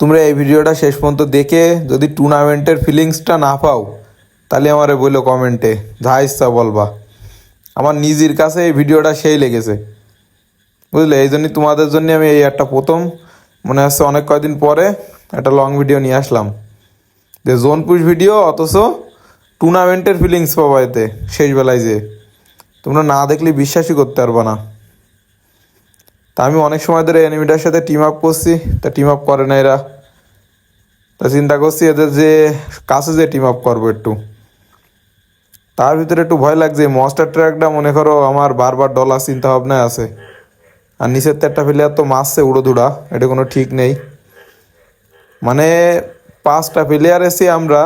তোমরা এই ভিডিওটা শেষ পর্যন্ত দেখে যদি টুর্নামেন্টের ফিলিংসটা না পাও, তাহলে আমারে বলল কমেন্টে যা ইচ্ছা বলবা। আমার নিজের কাছে এই ভিডিওটা সেই লেগেছে। বুঝলে? এই জন্যই তোমাদের জন্য আমি এই একটা প্রথম, মনে হচ্ছে অনেক কয়দিন পরে একটা লং ভিডিও নিয়ে আসলাম। যে জোন পুশ ভিডিও অথচ টুর্নামেন্টের ফিলিংস পাবা এতে শেষ বেলায় যে। তোমরা না দেখলে বিশ্বাসই করতে পারবা না। আমি অনেক সময় ধরে এনিমিটার সাথে টিম আপ করছি, তা টিম আপ করে না এরা। তা চিন্তা করছি এদের যে কাছে যে টিম আপ করব একটু। তার ভিতরে একটু ভয় লাগছে মস্টার ট্র্যাকটা মনে করো আমার বারবার ডলার চিন্তা ভাবনায় আছে। আর নিচের তেরটা প্লেয়ার তো মারছে উড়ো দুড়া এটা কোনো ঠিক নেই। মানে পাঁচটা প্লেয়ার এসে আমরা,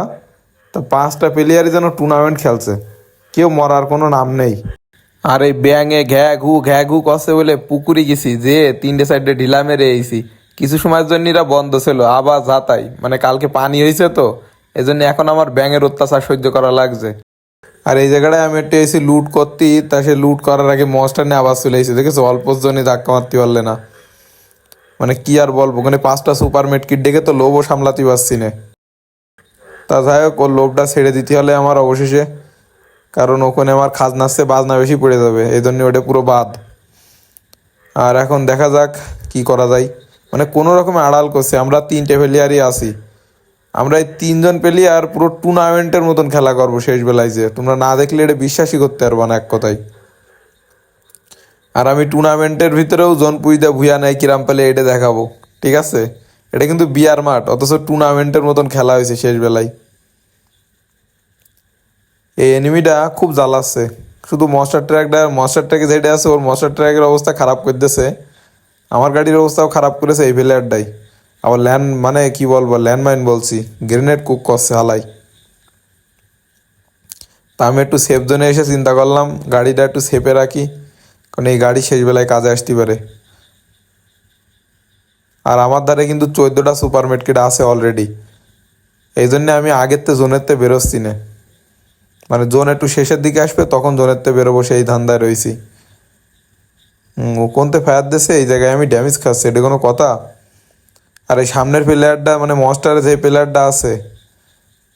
তা পাঁচটা প্লেয়ারই যেন টুর্নামেন্ট খেলছে। কেউ মরার কোনো নাম নেই। আর এই ব্যাঙে ঘ্যা ঘু ঘ্যা ঘু কষে বলে পুকুরি গেছি, যে তিনটে সাইডে ঢিলা মেরে এসি কিছু সময়ের জন্য এরা বন্ধ ছিল, আবার যাতাই মানে কালকে পানি হয়েছে তো এই জন্য এখন আমার ব্যাঙের অত্যাচার সহ্য করা লাগছে। আর এই জায়গাটায় আমি একটু এসে লুট করতি, তা সে লুট করার আগে মজটা নিয়ে আবার চলে এসেছি দেখেছ? অল্প জনে ধাক্কা মারতে পারলে না। মানে কি আর বলব? ওখানে পাঁচটা সুপার কিট ডেকে তো লোভও সামলাতে পারছি না। তা যাই হোক, ওর লোভটা ছেড়ে দিতে হলে আমার অবশেষে কারণ ওখানে আমার খাজনাচ্ছে বাজনা বেশি পড়ে যাবে এই জন্য ওটা পুরো বাদ। আর এখন দেখা যাক কি করা যায়। মানে কোনো রকমে আড়াল করছে, আমরা তিনটে প্লেয়ারই আছি। আমরা এই তিনজন প্লেয়ার পুরো টুর্নামেন্টের মতন খেলা করব শেষ বেলায় যে, তোমরা না দেখলে এটা বিশ্বাসই করতে পারবা না এক কথায়। আর আমি টুর্নামেন্টের ভিতরেও জন পুইদা ভুয়া নেয় কিরাম পেলে এটা দেখাবো, ঠিক আছে? এটা কিন্তু বিয়ার মাঠ, অথচ টুর্নামেন্টের মতন খেলা হয়েছে শেষ বেলায়। এই এনিমিটা খুব জ্বালাচ্ছে। শুধু মস্টার ট্র্যাকটা মস্টার ট্র্যাকে যেটা আছে, ওর মস্টার ট্র্যাকের অবস্থা খারাপ করে দিয়েছে আমার গাড়ির অবস্থাও খারাপ করেছে এই প্লেয়ারটাই আবার ল্যান্ড মানে কি বলব ল্যান্ডমাইন বলছি গ্রেনেড কুক করছে হালাই তা আমি একটু সেফ জোনে এসে চিন্তা করলাম, গাড়িটা একটু সেফে রাখি, কারণ এই গাড়ি শেষ বেলায় কাজে আসতে পারে। আর আমার দ্বারা কিন্তু চোদ্দোটা সুপার মেটকিট আছে অলরেডি এই জন্যে আমি আগের তে জোনের তে বেরোচ্ছি না। মানে জোন একটু শেষের দিকে আসবে, তখন জোনের তে বেরোবো, সেই ধান্দায় রয়েছি ও কোনতে ফায়ার দিছে, এই জায়গায় আমি ড্যামেজ খাচ্ছি, এটা কোনো কথা? আর এই সামনের প্লেয়ারটা মানে মস্টারে যে প্লেয়ারটা আছে,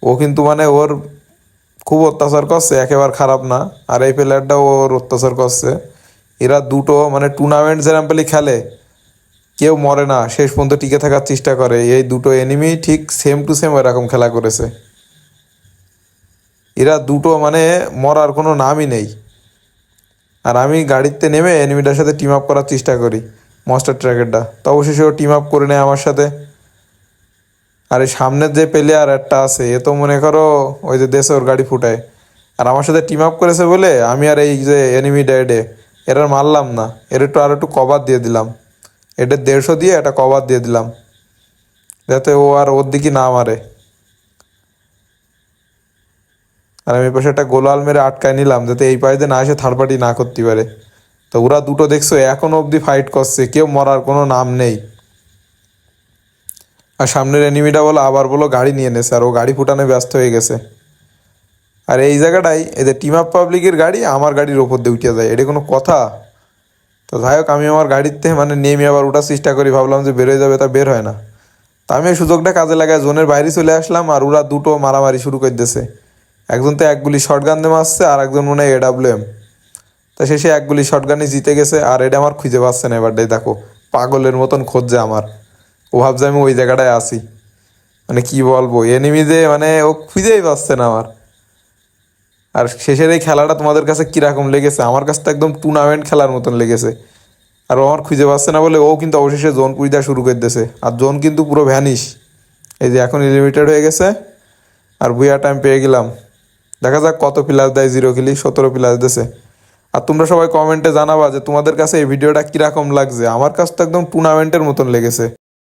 ও কিন্তু মানে ওর খুব অত্যাচার করছে, একেবারে খারাপ না। আর এই প্লেয়ারটাও ওর অত্যাচার করছে। এরা দুটো মানে টুর্নামেন্ট যেরাম খেলে, কেউ মরে না, শেষ পর্যন্ত টিকে থাকার চেষ্টা করে। এই দুটো এনিমি ঠিক সেম টু সেম এরকম খেলা করেছে। এরা দুটো মানে মরার কোনো নামই নেই। আর আমি গাড়িতে নেমে এনিমিটার সাথে টিম আপ করার চেষ্টা করি মস্টার ট্র্যাকেরটা তো অবশেষে ও টিম আপ করে নেয় আমার সাথে। আর এই সামনের যে প্লেয়ার একটা আছে, এ তো মনে করো ওই যে দেশে ওর গাড়ি ফুটায়। আর আমার সাথে টিম আপ করেছে বলে আমি আর এই যে এনিমি ড্যাডে এর আর মারলাম না। এর একটু আর একটু কভার দিয়ে দিলাম। এটার দেড়শো দিয়ে একটা কভার দিয়ে দিলাম। যাতে ও আর ওর দিকে না মারে। আর আমি পাশে একটা গোলাল মেরে আটকায় নিলাম, যাতে এই পাশে না এসে থার্ড পার্টি না করতে পারে। তো ওরা দুটো দেখছ, এখনও অবধি ফাইট করছে, কেউ মরার কোনো নাম নেই। আর সামনের এনিমিটা বলো, আবার বলো গাড়ি নিয়ে নেছে, আর ও গাড়ি ফুটানো ব্যস্ত হয়ে গেছে। আর এই জায়গাটাই এদের টিম আপ পাবলিকের গাড়ি আমার গাড়ির ওপর দিয়ে উঠে যায় এটা কোনো কথা? তো যাই হোক, আমি আমার গাড়িতে মানে নেমে আবার ওঠার চেষ্টা করি, ভাবলাম যে বেরোয় যাবে তা বের হয় না। তা আমি সুযোগটা কাজে লাগাই জোনের বাইরে চলে আসলাম, আর ওরা দুটো মারামারি শুরু করে দিয়েছে। একজন তো এক গুলি শর্ট গান দিয়ে মারছে, আর একজন মনে হয় এডাব্লিউ এম তা শেষে এক গুলি শর্ট গানই জিতে গেছে, আর এটা আমার খুঁজে পাচ্ছে না এবার দেখো, পাগলের মতন খুঁজছে আমার। ও ভাবছে আমি ওই জায়গাটায় আসি মানে কি বলব এনিমি যে মানে ও খুঁজেই পাচ্ছে না আমার। আর শেষের এই খেলাটা তোমাদের কাছে কীরকম লেগেছে? আমার কাছে তো একদম টুর্নামেন্ট খেলার মতন লেগেছে। আর ও আমার খুঁজে পাচ্ছে না বলে ও কিন্তু অবশেষে জোন পুরি দেওয়া শুরু করে দিয়েছে। আর জোন কিন্তু পুরো ভ্যানিশ এই যে এখন লিমিটেড হয়ে গেছে, আর বুয়া টাইম পেয়ে গেলাম। দেখা যাক কত প্লাস দেয় জিরো কিলি সতেরো প্লাস দিয়েছে আর তোমরা সবাই কমেন্টে জানাবা যে তোমাদের কাছে এই ভিডিওটা কীরকম লাগছে। আমার কাছে তো একদম টুর্নামেন্টের মতন লেগেছে।